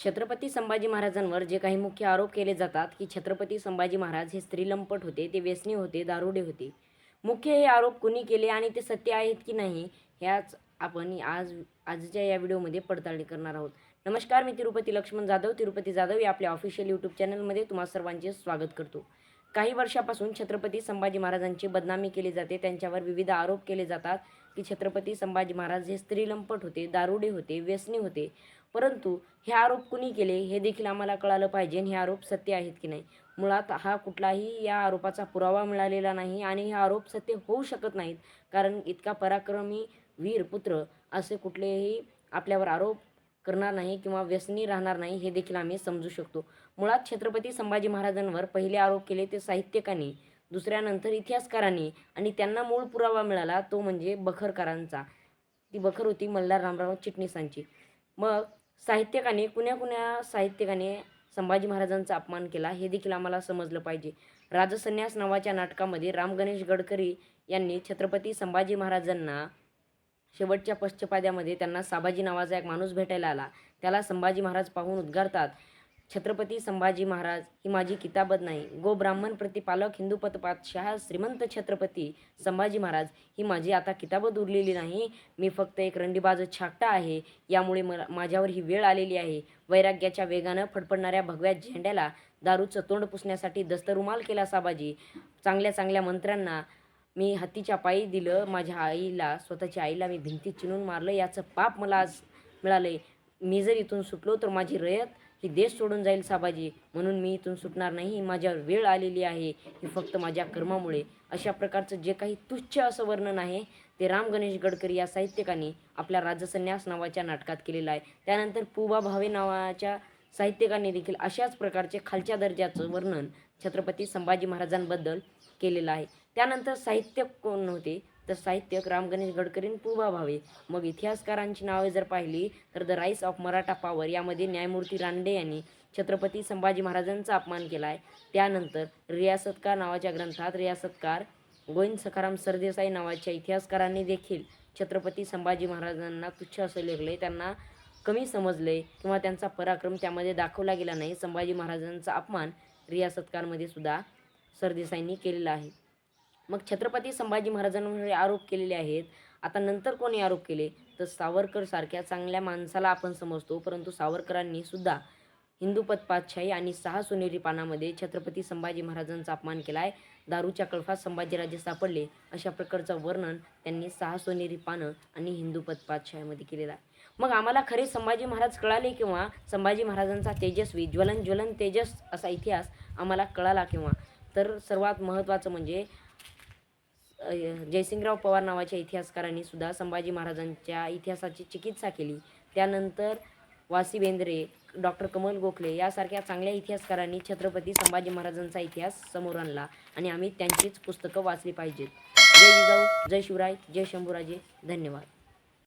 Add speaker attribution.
Speaker 1: छत्रपती संभाजी महाराजांवर जे काही मुख्य आरोप केले जातात की छत्रपती संभाजी महाराज हे स्त्रीलंपट होते ते व्यसनी होते दारुडे होते. मुख्य हे आरोप कुणी केले आणि ते सत्य आहेत की नाही ह्याच आपण आज आजच्या या व्हिडिओमध्ये पडताळणी करणार आहोत. नमस्कार मी तिरुपती लक्ष्मण जाधव. तिरुपती जाधव या आपल्या ऑफिशियल यूट्यूब चॅनलमध्ये तुम्हा सर्वांचे स्वागत करतो. काही वर्षापासून छत्रपती संभाजी महाराजांची बदनामी केली जाते. त्यांच्यावर विविध आरोप केले जातात की छत्रपती संभाजी महाराज हे स्त्रीलंपट होते दारुडे होते व्यसनी होते. परंतु हे आरोप कुणी केले हे देखील आम्हाला कळालं पाहिजे हे आरोप सत्य आहेत की नाही. मुळात हा कुठलाही या आरोपाचा पुरावा मिळालेला नाही आणि हे आरोप सत्य होऊ शकत नाहीत. कारण इतका पराक्रमी वीर पुत्र असे कुठलेही आपल्यावर आरोप करणार नाही किंवा व्यसनी राहणार नाही हे देखील आम्ही समजू शकतो. मुळात छत्रपती संभाजी महाराजांवर पहिले आरोप केले ते साहित्यकांनी दुसऱ्यानंतर इतिहासकारांनी आणि त्यांना मूळ पुरावा मिळाला तो म्हणजे बखरकारांचा. ती बखर होती मल्हार रामराव चिटणीसांची. मग साहित्यकाने कुण्या कुण्या साहित्यकाने संभाजी महाराजांचा अपमान केला हे देखील आम्हाला समजलं पाहिजे. राजसन्यास नावाच्या नाटकामध्ये राम गणेश गडकरी यांनी छत्रपती संभाजी महाराजांना शेवटच्या पश्चपाद्यामध्ये त्यांना साभाजी नावाचा एक माणूस भेटायला आला. त्याला संभाजी महाराज पाहून उद्गारतात छत्रपती संभाजी महाराज ही माझी किताबत नाही. गो ब्राह्मण प्रतिपालक हिंदू पतपातशाह श्रीमंत छत्रपती संभाजी महाराज ही माझी आता किताबत उरलेली नाही. मी फक्त एक रंडीबाज छाकटा आहे. यामुळे मला माझ्यावर ही वेळ आलेली आहे. वैराग्याच्या वेगानं फडफडणाऱ्या भगव्या झेंड्याला दारूचं तोंड पुसण्यासाठी दस्तरुमाल केला साबाजी चांगल्या चांगल्या मंत्र्यांना मी हत्तीच्या पायी दिलं माझ्या आईला स्वतःच्या आईला मी भिंतीत चिणून मारलं. याचं पाप मला आज मिळालं आहे मी जर इथून सुटलो तर माझी रयत ही देश सोडून जाईल साबाजी. म्हणून मी इथून सुटणार नाही. माझ्यावर वेळ आलेली आहे. ही फक्त माझ्या कर्मामुळे. अशा प्रकारचं जे काही तुच्छ असं वर्णन आहे ते राम गणेश गडकरी या साहित्यकांनी आपल्या राजसन्यास नावाच्या नाटकात केलेलं आहे. त्यानंतर पुबा भावे नावाच्या साहित्यकांनी देखील अशाच प्रकारचे खालच्या दर्जाचं वर्णन छत्रपती संभाजी महाराजांबद्दल केलेलं आहे. त्यानंतर साहित्यक कोण होते तर साहित्यक राम गणेश गडकरीन आणि पुबा भावे. मग इतिहासकारांची नावे जर पाहिली तर the rise of Maratha power यामध्ये न्यायमूर्ती रानडे यांनी छत्रपती संभाजी महाराजांचा अपमान केला आहे त्यानंतर रियासतकार नावाच्या ग्रंथात रियासतकार गोविंद सखाराम सरदेसाई नावाच्या इतिहासकारांनी देखील छत्रपती संभाजी महाराजांना तुच्छ असं लेखले त्यांना कमी समजले किंवा त्यांचा पराक्रम त्यामध्ये दाखवला गेला नाही संभाजी महाराजांचा अपमान रियासतकारमध्ये सुद्धा सरदेसाईंनी केलेला आहे. मग छत्रपती संभाजी महाराजांवर आरोप केलेले आहेत. आता नंतर कोणी आरोप केले? तर सावरकर सारख्या चांगल्या माणसाला आपण समजतो परंतु सावरकरांनी सुद्धा हिंदू पतपातशाही आणि सहा सोनेरी पानामध्ये छत्रपती संभाजी महाराजांचा अपमान केला आहे दारूच्या कळफात संभाजीराजे सापडले अशा प्रकारचं वर्णन त्यांनी सहा सोनेरी पानं आणि हिंदू पतपातशाहीमध्ये केलेलं आहे. मग आम्हाला खरे संभाजी महाराज कळाले किंवा संभाजी महाराजांचा तेजस्वी ज्वलन ज्वलन तेजस असा इतिहास आम्हाला कळाला किंवा? तर सर्वात महत्त्वाचं म्हणजे जयसिंगराव पवार नावाच्या इतिहासकारांनी सुद्धा संभाजी महाराजांच्या इतिहासाची चिकित्सा केली. त्यानंतर वासी बेंद्रे डॉक्टर कमल गोखले यासारख्या चांगल्या इतिहासकारांनी छत्रपती संभाजी महाराजांचा इतिहास समोर आणला आणि आम्ही त्यांचीच पुस्तकं वाचली पाहिजेत. जय जिजाऊ जय शिवराय जय शंभूराजे. धन्यवाद.